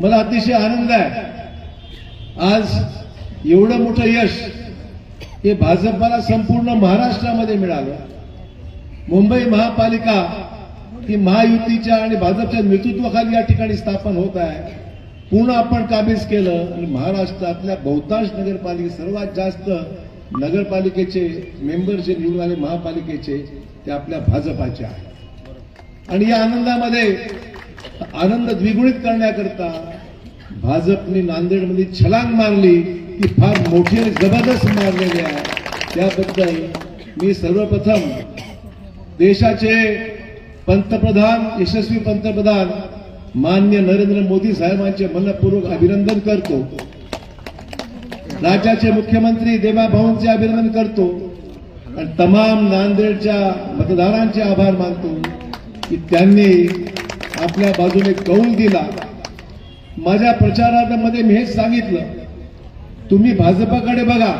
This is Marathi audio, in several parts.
मला अतिशय आनंद आहे. आज एवढं मोठं यश हे भाजपाला संपूर्ण महाराष्ट्रामध्ये मिळालं. मुंबई महापालिका ही महायुतीच्या आणि भाजपच्या नेतृत्वाखाली या ठिकाणी स्थापन होत आहे. पूर्ण आपण काबीज केलं आणि महाराष्ट्रातल्या बहुतांश नगरपालिके सर्वात जास्त नगरपालिकेचे मेंबर जे निवडून आले महापालिकेचे ते आपल्या भाजपाचे आहेत. आणि या आनंदामध्ये आनंद द्विगुणित करण्याकरता भाजपने नांदेडमध्ये छलांग मारली ती फार मोठी आणि जबरदस्त मारलेली आहे. त्याबद्दल मी सर्वप्रथम देशाचे पंतप्रधान यशस्वी पंतप्रधान मान्य नरेंद्र मोदी साहेबांचे मनपूर्वक अभिनंदन करतो. राज्याचे मुख्यमंत्री देवा भाऊंचे अभिनंदन करतो. आणि तमाम नांदेडच्या मतदारांचे आभार मानतो की त्यांनी आपल्या बाजूने कौल दिला. माझ्या प्रचारामध्ये मी हेच सांगितलं. तुम्ही भाजपाकडे बघा.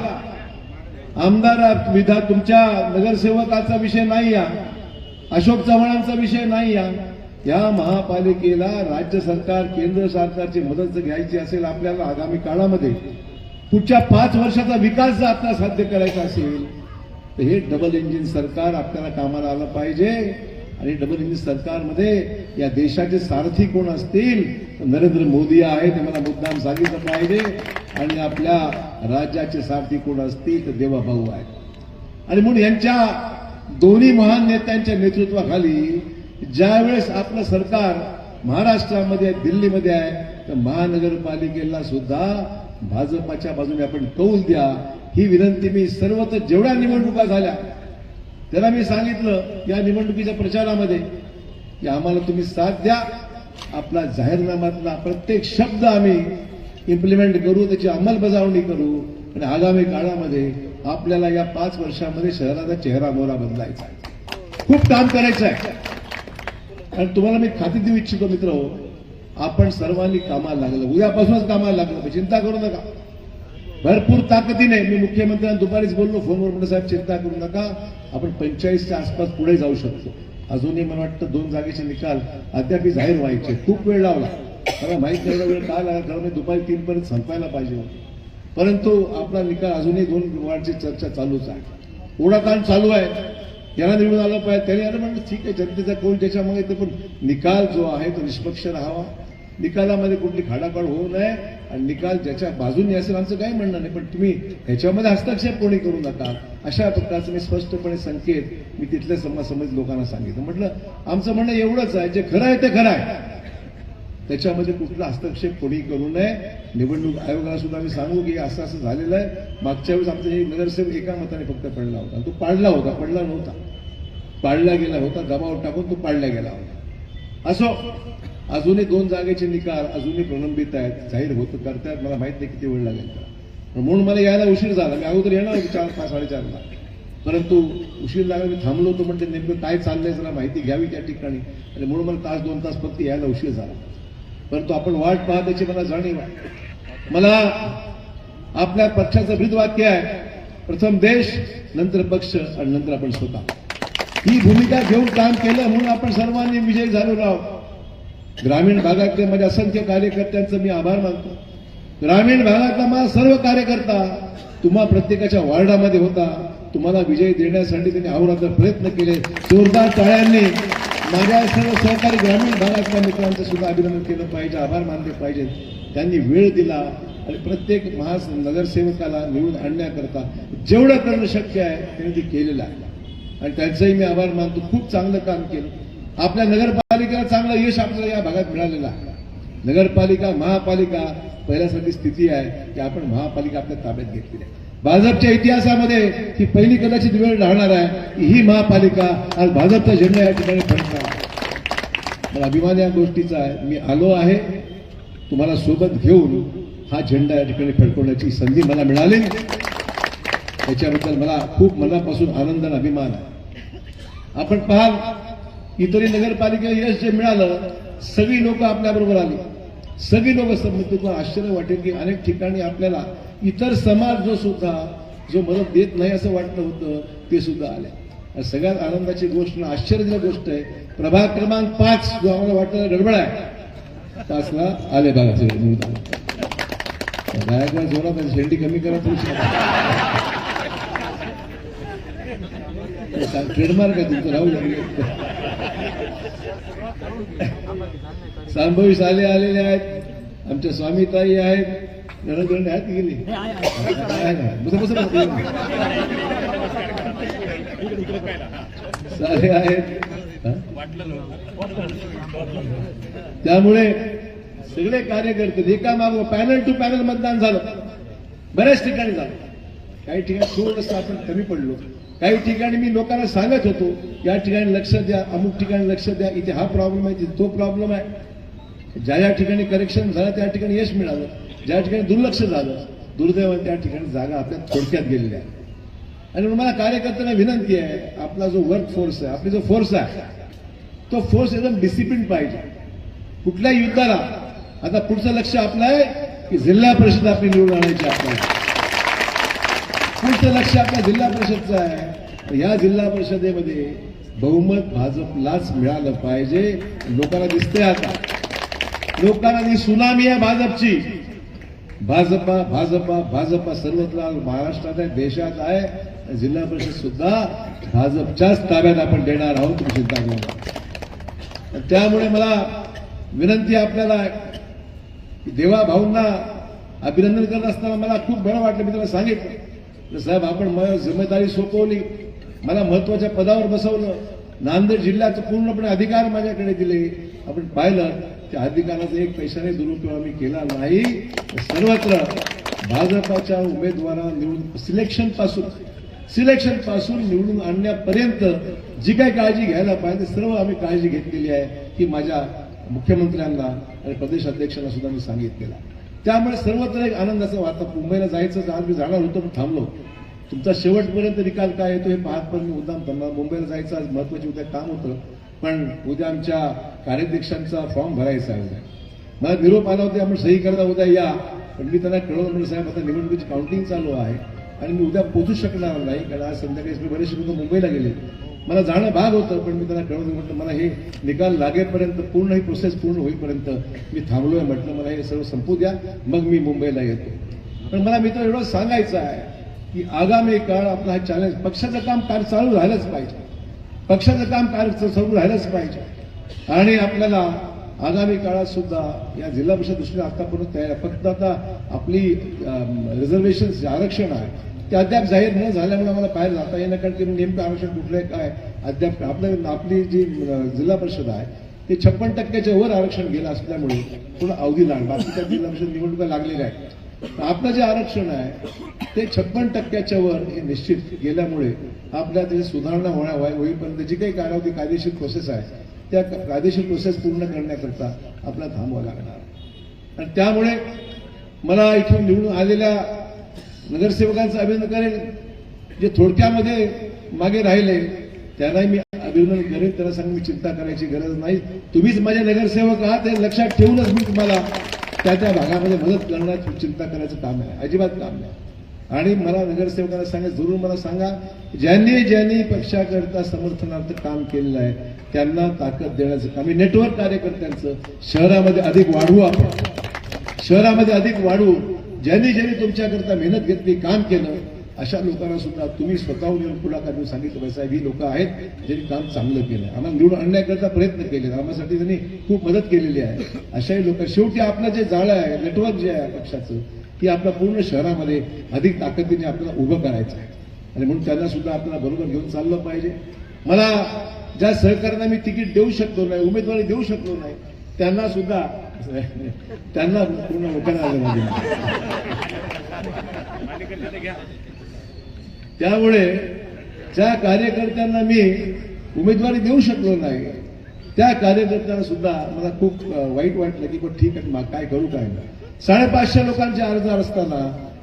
आमदार विधा तुमच्या नगरसेवकाचा विषय नाही या अशोक चव्हाणांचा विषय नाही या या महापालिकेला राज्य सरकार केंद्र सरकारची मदत जर घ्यायची असेल आपल्याला आगामी काळामध्ये पुढच्या पाच वर्षाचा विकास जर आपल्याला साध्य करायचा असेल तर हे डबल इंजिन सरकार आपल्याला कामाला आलं पाहिजे. आणि डबल इंजिन सरकारमध्ये या देशाचे सारथी कोण असतील? तर नरेंद्र मोदी आहेत हे मला मुद्दाम सांगितलं पाहिजे. आणि आपल्या राज्याचे सारथी कोण असतील तर देवाभाऊ आहेत. आणि म्हणून यांच्या दोन्ही महान नेत्यांच्या नेतृत्वाखाली ज्यावेळेस आपलं सरकार महाराष्ट्रामध्ये दिल्लीमध्ये आहे तर महानगरपालिकेला सुद्धा भाजपाच्या बाजूने आपण कौल द्या. ही विनंती मी सर्वत्र जेवढ्या निवडणुका झाल्या त्याला मी सांगितलं या निवडणुकीच्या प्रचारामध्ये की आम्हाला तुम्ही साथ द्या. आपला जाहीरनाम्यातला प्रत्येक शब्द आम्ही इम्प्लिमेंट करू त्याची अंमलबजावणी करू. आणि आगामी काळामध्ये आपल्याला या पाच वर्षामध्ये शहराचा चेहरा मोहरा बदलायचा आहे. खूप काम करायचं आहे. आणि तुम्हाला मी खाती देऊ इच्छितो मित्र हो, आपण सर्वांनी कामाला लागलं. उद्यापासूनच कामाला लागलं. चिंता करू नका. भरपूर ताकदीने मी मुख्यमंत्र्यांना दुपारीच बोललो. फोनवर म्हणून साहेब चिंता करू नका. आपण पंचेचाळीसच्या आसपास पुढे जाऊ शकतो. अजूनही मला वाटतं दोन जागेचे निकाल अद्याप जाहीर व्हायचे. खूप वेळ लावला. मला माहीत एवढा वेळ का लागला कारण मी दुपारी तीन पर्यंत संपायला पाहिजे होते. परंतु आपला निकाल अजूनही दोन वार्डची चर्चा चालूच आहे. ओढाताण चालू आहे. याला निवडून आलं पाहिजे. त्याने आलं म्हणलं ठीक आहे जनतेचा कोण त्याच्यामुळे ते पण निकाल जो आहे तो निष्पक्ष राहावा. निकालामध्ये कुठली खाडाखाड होऊ नये आणि निकाल ज्याच्या बाजूने असेल आमचं काही म्हणणं नाही पण तुम्ही ह्याच्यामध्ये हस्तक्षेप कोणी करू नका अशा प्रकारचं मी स्पष्टपणे संकेत मी तिथल्या समाज समज लोकांना सांगितलं. म्हटलं आमचं म्हणणं एवढंच आहे जे खरं आहे ते खरं आहे. त्याच्यामध्ये कुठला हस्तक्षेप कोणी करू नये. निवडणूक आयोगाला सुद्धा मी सांगू की असं असं झालेलं आहे. मागच्या वेळेस आमचा हे नगरसेवक एका मताने फक्त पडला होता. तो पाडला होता पडला नव्हता. पाडला गेला होता दबाव टाकून तो पाडला गेला होता. असो. अजूनही दोन जागेचे निकाल अजूनही प्रलंबित आहेत जाहीर होत करतायत. मला माहीत नाही किती वेळ लागेल म्हणून मला यायला उशीर झाला. मी अगोदर येणार होतो चार पाच साडेचारला परंतु उशीर लागला मी थांबलो होतो म्हणजे नेमकं काय चाललंय जरा माहिती घ्यावी त्या ठिकाणी. आणि म्हणून मला तास दोन तास फक्त यायला उशीर झाला. परंतु आपण वाट पाहत त्याची मला जाणीव आहे. मला आपल्या पक्षाचं ब्रीदवाक्य आहे. प्रथम देश नंतर पक्ष आणि नंतर आपण स्वतः. ही भूमिका घेऊन काम केलं म्हणून आपण सर्वांनी विजयी झालो राव. ग्रामीण भागातले माझ्या असंख्य कार्यकर्त्यांचं मी आभार मानतो. ग्रामीण भागातला माझा सर्व कार्यकर्ता तुम्हा प्रत्येकाच्या वार्डामध्ये होता. तुम्हाला विजय देण्यासाठी त्यांनी अहोरात्र प्रयत्न केले. जोरदार टाळ्यांनी माझ्या सर्व सहकारी ग्रामीण भागातल्या मित्रांचं सुद्धा अभिनंदन केलं पाहिजे आभार मानले पाहिजेत. त्यांनी वेळ दिला आणि प्रत्येक महा नगरसेवकाला निवडून आणण्याकरता जेवढं करणं शक्य आहे त्यांनी ते केलेलं आहे. आणि त्यांचंही मी आभार मानतो. खूप चांगलं काम केलं. आपल्या नगरपालिकेला चांगलं यश आपल्याला या भागात मिळालेलं आहे. नगरपालिका महापालिका पहिल्यासारखी स्थिती आहे की आपण महापालिका आपल्या ताब्यात घेतलेली आहे. भाजपच्या इतिहासामध्ये ही पहिली कदाचित वेळ राहणार आहे की ही महापालिका आज भाजपचा झेंडा या ठिकाणी फडकणार मला अभिमान या गोष्टीचा आहे. मी आलो आहे तुम्हाला सोबत घेऊन हा झेंडा या ठिकाणी फडकवण्याची संधी मला मिळाली. त्याच्याबद्दल मला खूप मनापासून आनंद आणि अभिमान आहे. आपण पाहाल इतरही नगरपालिकेला यश जे मिळालं सगळी लोक आपल्याबरोबर आली. सगळी लोक तुम्हाला आश्चर्य वाटेल की अनेक ठिकाणी आपल्याला इतर समाज जो सुद्धा जो मदत देत नाही असं वाटलं होतं ते सुद्धा आले. सगळ्यात आनंदाची गोष्ट आणि गोष्ट आहे प्रभाग क्रमांक पाच जो आम्हाला वाटतं गडबड आहे. पाचला आले बघा. आले. गायकवाड जोरात झेंडी शेंडी कमी करा ट्रेडमार्क आहे तुमचं? राहू लागले सांभवी साले आलेले आहेत. आमच्या स्वामीताई आहेत. रणगंड आहेत गेली. सारे आहेत? त्यामुळे सगळे कार्यकर्ते एका माग पॅनल टू पॅनल मतदान झालं. बऱ्याच ठिकाणी झालं. काही ठिकाणी थोडंसं आपण कमी पडलो. काही ठिकाणी मी लोकांना सांगत होतो या ठिकाणी लक्ष द्या अमुक ठिकाणी लक्ष द्या इथे हा प्रॉब्लेम आहे तिथे तो प्रॉब्लेम आहे. ज्या ज्या ठिकाणी करेक्शन झालं त्या ठिकाणी यश मिळालं. ज्या ठिकाणी दुर्लक्ष झालं दुर्दैवाने त्या ठिकाणी जागा आपल्या थोडक्यात गेलेल्या आहे आणि म्हणून मला कार्यकर्त्यांना विनंती आहे आपला जो वर्क फोर्स आहे आपली जो फोर्स आहे तो फोर्स एकदम डिसिप्लिन पाहिजे. कुठल्याही युद्धाला आता पुढचं लक्ष आपलं आहे की जिल्हा परिषद आपली निवडून आणायची आहे. आपल्याला पुढचं लक्ष आपल्या जिल्हा परिषदचं आहे. या जिल्हा परिषदेमध्ये बहुमत भाजपलाच मिळालं पाहिजे. लोकांना दिसतंय आता. लोकांना जी सुनामी आहे भाजपची. भाजपा भाजपा भाजपा सर्वत्र महाराष्ट्रात आहे देशात आहे. जिल्हा परिषद सुद्धा भाजपच्याच ताब्यात आपण देणार आहोत तुम्ही चिंता करू त्यामुळे मला विनंती आपल्याला देवा भाऊंना अभिनंदन करत असताना मला खूप बरं वाटलं मी त्याला सांगितलं. साहेब आपण मला जिम्मेदारी सोपवली. मला महत्त्वाच्या पदावर बसवलं. नांदेड जिल्ह्याचं पूर्णपणे अधिकार माझ्याकडे दिले. आपण पाहिलं त्या अधिकाराचा एक पैशाने दुरुपयोग आम्ही केला नाही. सर्वत्र भाजपाच्या उमेदवारा निवडून सिलेक्शनपासून सिलेक्शनपासून निवडून आणण्यापर्यंत जी काही काळजी घ्यायला पाहिजे सर्व आम्ही काळजी घेतलेली आहे ही माझ्या मुख्यमंत्र्यांना आणि प्रदेश अध्यक्षांना सुद्धा मी सांगितलेला त्यामुळे सर्वत्र एक आनंदाचं वाटतं मुंबईला जायचं आज मी जाणार होतो पण थांबलो. तुमचा शेवटपर्यंत निकाल काय येतो हे पाहत पण मी उद्दाम मुंबईला जायचं आज महत्वाची उद्या काम होतं. पण उद्या आमच्या कार्याध्यक्षांचा फॉर्म भरायचा आहे उद्या. मला निरोप आला होता आपण सही करता उद्या या. पण मी त्यांना कळवलं म्हणून साहेब आता निवडणुकीची काउंटिंग चालू आहे. आणि मी उद्या पोहोचू शकणार नाही कारण आज संध्याकाळी मी बरेचसे लोक मुंबईला गेले. मला जाणं भाग होतं पण मी त्यांना कळवलं म्हटलं मला हे निकाल लागेपर्यंत पूर्ण ही प्रोसेस पूर्ण होईपर्यंत मी थांबलोय. म्हटलं मला हे सर्व संपू द्या मग मी मुंबईला येतो. पण मला मित्र एवढं सांगायचं आहे की आगामी काळ आपला हा चॅलेंज पक्षाचं काम कार्य चालू राहिलंच पाहिजे. पक्षाचं काम कार्य चालू राहिलंच पाहिजे. आणि आपल्याला आगामी काळात सुद्धा या जिल्हा परिषद दृष्टीने आतापर्यंत तयार आहे. फक्त आता आपली रिझर्वेशन जे आरक्षण आहे ते अद्याप जाहीर न झाल्यामुळे आम्हाला बाहेर जाता येणं कारण की नेमकं आरक्षण कुठलं आहे काय? अद्याप आपलं आपली जी जिल्हा परिषद आहे ते छप्पन टक्क्याच्या वर आरक्षण गेलं असल्यामुळे थोडं अवधी लागणार बाकीच्या जिल्हा परिषद निवडणुका लागलेल्या आहेत. आपलं जे आरक्षण आहे ते छप्पन टक्क्याच्या वर हे निश्चित गेल्यामुळे आपल्या त्याची सुधारणा होण्या होई- होईपर्यंत जी काही कालावधी कायदेशीर प्रोसेस आहे त्या कायदेशीर प्रोसेस पूर्ण करण्याकरता आपला थांबवा लागणार. आणि त्यामुळे मला इथून निवडून आलेल्या नगरसेवकांचं अभिनंदन करेल जे थोडक्यामध्ये मागे राहिले त्यांनाही मी अभिनंदन करेन त्यांना सांग मी चिंता करायची गरज नाही. तुम्हीच माझे नगरसेवक आहात हे लक्षात ठेवूनच मी तुम्हाला त्या त्या भागामध्ये मदत करण्याची चिंता करायचं काम आहे. अजिबात काम नाही. आणि मला नगरसेवकांना सांगा जरूर मला सांगा ज्यांनी ज्यांनी पक्षाकरता समर्थनार्थ काम केलेलं आहे त्यांना ताकद देण्याचं काम मी नेटवर्क कार्यकर्त्यांचं शहरामध्ये अधिक वाढवू आपण. शहरामध्ये अधिक वाढवू ज्यांनी ज्यांनी तुमच्याकरता मेहनत घेतली काम केलं अशा लोकांना सुद्धा तुम्ही स्वतःहून येऊन पुढाकार देऊन सांगितलं पाहिजे साहेब ही लोक आहेत ज्यांनी काम चांगलं केलं आम्हाला निवडून आणण्याकरता प्रयत्न केले आम्हासाठी त्यांनी खूप मदत केलेली आहे. अशाही लोक शेवटी आपलं जे जाळं आहे नेटवर्क जे आहे पक्षाचं की आपल्या पूर्ण शहरामध्ये अधिक ताकदीने आपल्याला उभं करायचं आहे. आणि म्हणून त्यांना सुद्धा आपल्याला बरोबर घेऊन चाललं पाहिजे. मला ज्या सहकार्यांना मी तिकीट देऊ शकलो नाही उमेदवारी देऊ शकलो नाही त्यांना सुद्धा त्यांना पूर्ण ओळखायला पाहिजे त्यामुळे ज्या कार्यकर्त्यांना मी उमेदवारी देऊ शकलो नाही त्या कार्यकर्त्यांना सुद्धा मला खूप वाईट वाटलं की पण ठीक आहे मग काय करू काय साडेपाचशे लोकांचे अर्ज असताना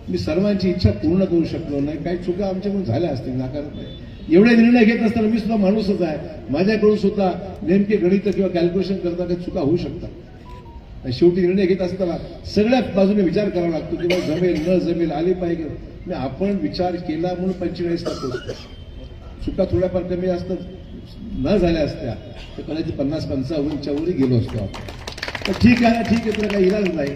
मी सर्वांची इच्छा पूर्ण करू शकलो नाही. काही चुका आमच्याकडून झाल्या असतील नाकारत नाही. एवढे निर्णय घेत असताना मी सुद्धा माणूसच आहे. माझ्याकडून सुद्धा नेमके गणित किंवा कॅल्क्युलेशन करता काही चुका होऊ शकतात. शेवटी निर्णय घेत असताना सगळ्या बाजूने विचार करावा लागतो की जमेल न जमेल आली पाहिजे. नाही आपण विचार केला म्हणून पंचेचाळीस पोहोचतो. चुका थोड्याफार कमी जास्त न झाल्या असत्या तर कदाचित पन्नास पंचावन्नच्या वरही गेलो असतो आपण. तर ठीक आहे ठीक आहे तुला काही इलाज नाही.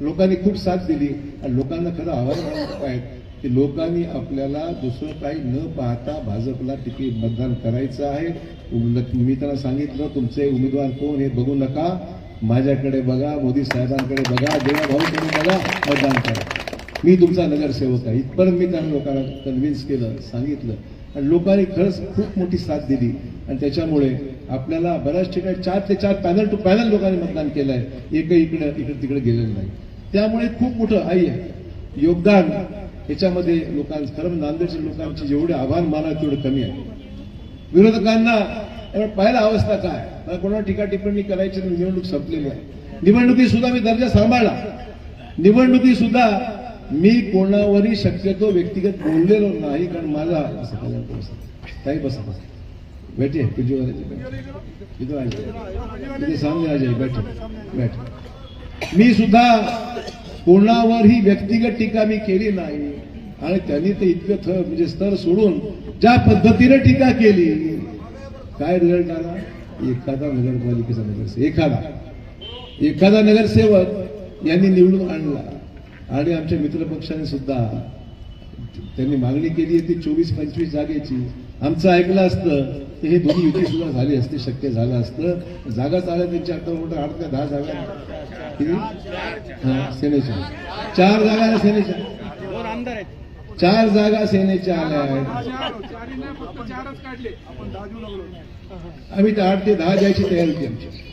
लोकांनी खूप साथ दिली आणि लोकांना खरं आव्हान आहेत की लोकांनी आपल्याला दुसरं काही न पाहता भाजपला तिकीट मतदान करायचं आहे. उल- मी त्यांना सांगितलं तुमचे उमेदवार कोण हे बघू नका. माझ्याकडे बघा मोदी साहेबांकडे बघा देवाभाऊकडे बघा मतदान करा. मी तुमचा नगरसेवक आहे. इथपर्यंत मी त्या लोकांना कन्व्हिन्स केलं सांगितलं. आणि लोकांनी खरंच खूप मोठी साथ दिली. आणि त्याच्यामुळे आपल्याला बऱ्याच ठिकाणी चार ते चार पॅनल टू पॅनल लोकांनी मतदान केलं आहे एकही इकडं इकडे तिकडे गेलेलं नाही. त्यामुळे खूप मोठं आई आहे. योगदान याच्यामध्ये लोकांचं खरं म्हणजे नांदेडच्या लोकांचे जेवढे आभार माना तेवढं कमी आहे विरोधकांना पाहायला अवस्था काय? मला कोणावर टीका टिप्पणी करायची निवडणूक संपलेली आहे. निवडणुकी सुद्धा मी दर्जा सांभाळला. निवडणुकी सुद्धा मी कोणावरही शक्यतो व्यक्तिगत बोललेलो नाही कारण माझा असं बसा. काही बसा बसा बैठे. तुझी इथं आ इथे सामने आ जाइए बैठे बैठ. मी सुद्धा कोणावरही व्यक्तिगत टीका मी केली नाही आणि त्यांनी ते इतकं थ म्हणजे स्तर सोडून ज्या पद्धतीने टीका केली काय रिझल्ट आला? एखादा नगरपालिकेचा नगरसेवक एखादा. एखादा नगरसेवक यांनी निवडून आणला. आणि आमच्या मित्रपक्षाने सुद्धा त्यांनी मागणी केली आहे ती चोवीस पंचवीस जागेची. आमचं ऐकलं असतं तर हे दोन्ही युती सुद्धा झाली असते शक्य झालं असतं. जागा चालल्या त्यांच्या आता मोठं आठ का दहा जागा. किती? हा, सेनेच्या. चार जागा आहे सेनेच्या. चार जागा सेनेच्या आल्या आहेत. आम्ही त्या आठ ते दहा द्यायची तयारी होती आमची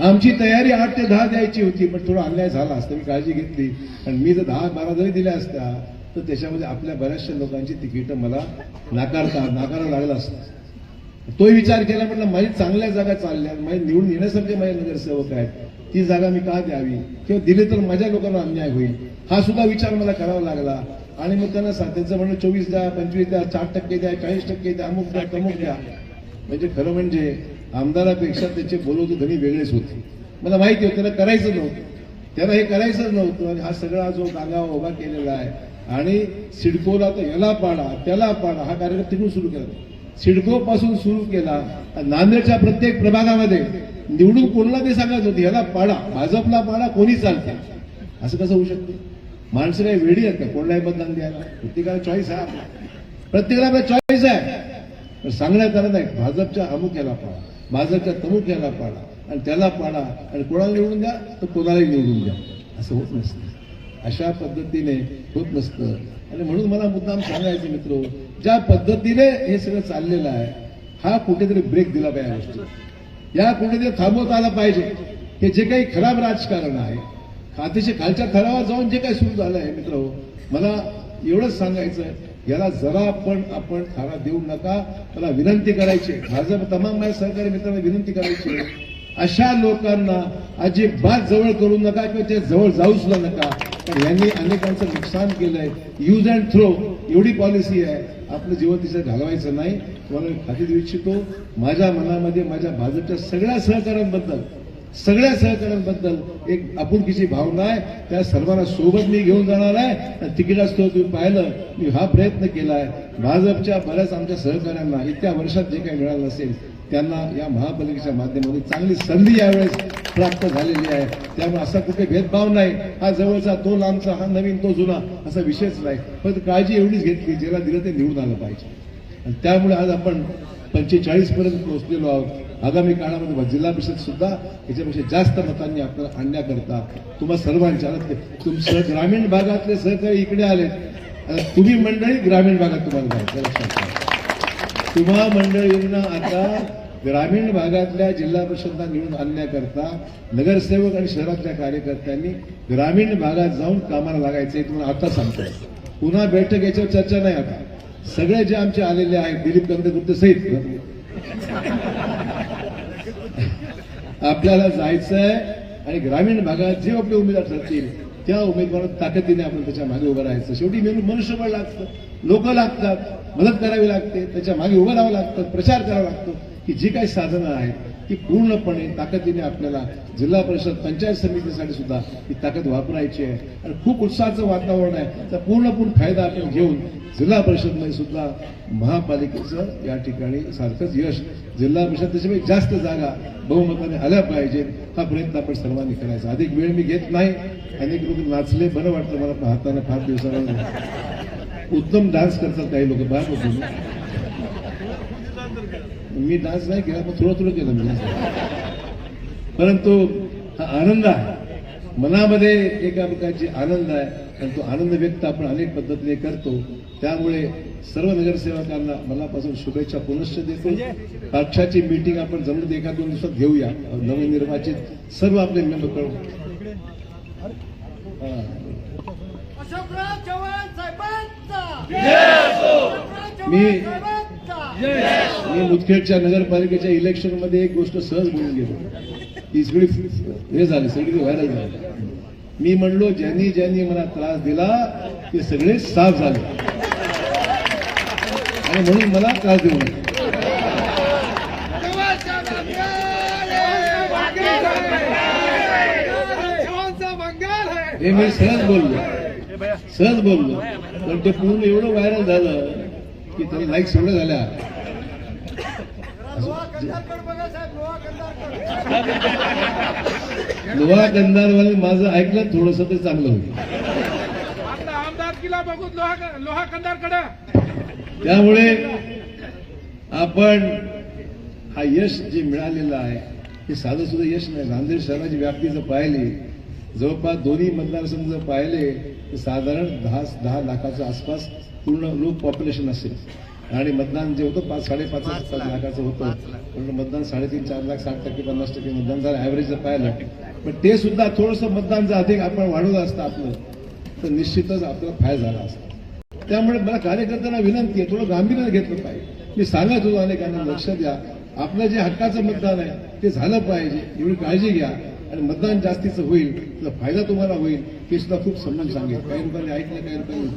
आमची तयारी आठ ते दहा द्यायची होती पण थोडा अन्याय झाला असता मी काळजी घेतली. आणि मी जर दहा बारा जरी दिल्या असत्या तर त्याच्यामध्ये आपल्या बऱ्याचशा लोकांची तिकीटं मला नाकारता नाकारावं लागलं असतं. तोही विचार केला म्हटलं माझी चांगल्या जागा चालल्या माझे निवडून येण्यासारखे माझे नगरसेवक आहेत ती जागा मी का द्यावी? किंवा दिली तर माझ्या लोकांना अन्याय होईल? हा सुद्धा विचार मला करावा लागला. आणि मग त्यांना त्यांचं म्हणणं चोवीस द्या पंचवीस द्या साठ टक्के द्या चाळीस टक्के द्या अमुक द्या तमुक द्या. म्हणजे खरं म्हणजे आमदारापेक्षा त्याचे बोलवते धनी वेगळेच होते. मला माहिती होतं त्याला करायचं नव्हतं. त्याला हे करायचंच नव्हतं आणि हा सगळा जो गागा उभा केलेला आहे आणि सिडकोला तर याला पाडा त्याला पाडा हा कार्यक्रम तिकडून सुरू केला. सिडकोपासून सुरू केला नांदेडच्या प्रत्येक प्रभागामध्ये निवडून कोणाला ते सांगत होते याला पाडा भाजपला पाडा कोणी चालते असं कसं होऊ शकते? माणसं काही वेळी आहेत का? कोणालाही मतदान द्यायला? प्रत्येकाला चॉईस आहे. आपला प्रत्येकाला आपला चॉईस आहे. सांगण्यात आलं नाही भाजपच्या अमुक याला पाडा. भाजपच्या तमुक याला पाडा आणि त्याला पाडा आणि कोणाला निवडून द्या तर कोणालाही निवडून द्या. असं होत नसतं. अशा पद्धतीने होत नसतं. आणि म्हणून मला मुद्दाम सांगायचं मित्र ज्या पद्धतीने हे सगळं चाललेलं आहे हा कुठेतरी ब्रेक दिला पाहिजे या गोष्टी या कुठेतरी थांबवता आला पाहिजे. हे जे काही खराब राजकारण आहे अतिशय खालच्या थरावर जाऊन जे काही सुरू झालं आहे मित्र मला एवढंच सांगायचं आहे. याला जरा पण आपण थारा देऊ नका. त्याला विनंती करायची. आहे. भाजप तमाम माझ्या सहकारी मित्रांना विनंती करायची. अशा लोकांना अजिबात जवळ करू नका किंवा त्या जवळ जाऊ सुद्धा नका. कारण यांनी अनेकांचं नुकसान केलंय. यूज अँड थ्रो एवढी पॉलिसी आहे. आपलं जीवन तिचं घालवायचं नाही. तुम्हाला मी खात्री देऊ इच्छितो माझ्या मनामध्ये माझ्या भाजपच्या सगळ्या सहकाऱ्यांबद्दल सगळ्या सहकाऱ्यांबद्दल एक आपुलकीची भावना आहे. त्या सर्वांना सोबत मी घेऊन जाणार आहे. आणि तो तुम्ही पाहिलं. मी हा प्रयत्न केला आहे भाजपच्या बऱ्याच आमच्या सहकाऱ्यांना इतक्या वर्षात जे काही मिळालं असेल त्यांना या महापालिकेच्या माध्यमातून चांगली संधी यावेळेस प्राप्त झालेली आहे. त्यामुळे असा कुठे भेदभाव नाही. हा जवळचा तो लांबचा हा नवीन तो जुना असा विषयच नाही. पण काळजी एवढीच घेतली ज्याला दिलं ते निवडून आलं पाहिजे. आणि त्यामुळे आज आपण पंचेचाळीस पर्यंत पोहोचलेलो आहोत. आगामी काळामध्ये जिल्हा परिषद सुद्धा याच्यापेक्षा जास्त मतांनी आपल्याला आणण्याकरता तुम्हा सर्वांच्या तुमचं ग्रामीण भागातले सहकारी इकडे आलेत. तुम्ही मंडळी ग्रामीण भागात तुम्हाला जायचं लक्षात तुम्हा मंडळींना आता ग्रामीण भागातल्या जिल्हा परिषदला निवडून आणण्याकरता नगरसेवक आणि शहरातल्या कार्यकर्त्यांनी ग्रामीण भागात जाऊन कामाला लागायचं हे तुम्हाला आता सांगतोय. पुन्हा बैठक याच्यावर चर्चा नाही आता. सगळे जे आमचे आलेले आहेत दिलीप कंदकुर्ते सहित. आपल्याला जायचं आहे आणि ग्रामीण भागात जे आपले उमेदवार ठरतील त्या उमेदवार ताकदीने आपण त्याच्यामागे उभं राहायचं. शेवटी मेन मनुष्यबळ लागतं. लोक लागतात मदत करावी लागते त्याच्यामागे उभं राहावं लागतं प्रचार करावा लागतो की जी काही साधनं आहेत ती पूर्णपणे ताकदीने आपल्याला जिल्हा परिषद पंचायत समितीसाठी सुद्धा ही ताकद वापरायची आहे. आणि खूप उत्साहाचं वातावरण आहे. त्याचा पूर्णपूर्ण फायदा आपण घेऊन जिल्हा परिषदमध्ये सुद्धा महापालिकेचं या ठिकाणी सारखंच यश जिल्हा परिषद त्याच्यामुळे जास्त जागा बहुमताने आल्या पाहिजेत हा प्रयत्न आपण सर्वांनी करायचा. अधिक वेळ मी घेत नाही. अनेक लोक नाचले बरं वाटतं मला पाहताना फार दिवसाला उत्तम डान्स करतात काही लोक बाहेर मी डान्स नाही केला पण थोडं थोडं केलं मी. परंतु हा आनंद आहे. मनामध्ये एका प्रकारची आनंद आहे आणि तो आनंद व्यक्त आपण अनेक पद्धतीने करतो. त्यामुळे सर्व नगरसेवकांना मनापासून शुभेच्छा पुनश्च देतो. पक्षाची मीटिंग आपण जमून एका दोन दिवसात घेऊया. नवनिर्वाचित सर्व आपले मेंबर कळून. अशोकराव चव्हाण साहेबांचा. मी- मी मुदखेडच्या नगरपालिकेच्या इलेक्शनमध्ये एक गोष्ट सहज बोलून गेलो ती सगळी हे झाली सगळी व्हायरल झाली. मी म्हणलो ज्यांनी ज्यांनी मला त्रास दिला ते सगळे साफ झाले. आणि म्हणून मला त्रास देऊ नये हे मी सहज बोललो. सहज बोललो. पण ते पूर्ण एवढं व्हायरल झालं की त्याला लाईक्स एवढ्या झाल्या. लोहा कंदारवाले माझं ऐकलं थोडस ते चांगलं होईल. लोहा त्यामुळे आपण हा यश जे मिळालेलं आहे हे साधं सुद्धा यश नाही. नांदेड शहराची व्याप्ती जर पाहिली जवळपास दोन्ही मतदारसंघ जर पाहिले साधारण दहा दहा लाखाच्या आसपास पूर्ण लोक पॉप्युलेशन असेल. आणि मतदान जे होतं पाच साडेपाच पाच लाखाचं होतं. पण मतदान साडेतीन चार लाख साठ टक्के पन्नास टक्के मतदान झालं. ॲव्हरेज जर पाहिलं पण ते सुद्धा थोडंसं मतदान जर अधिक आपण वाढवलं असतं आपलं तर निश्चितच आपल्याला फायदा झाला असता. त्यामुळे मला कार्यकर्त्यांना विनंती आहे थोडं गांभीर्याने घेतलं पाहिजे. मी सांगत होतो अनेकांना लक्ष द्या आपलं जे हक्काचं मतदान आहे ते झालं पाहिजे. एवढी काळजी घ्या. आणि मतदान जास्तीचं होईल त्याचा फायदा तुम्हाला होईल हे सुद्धा खूप समजून सांगेल. काही लोकांनी ऐकलं काही लोकांनी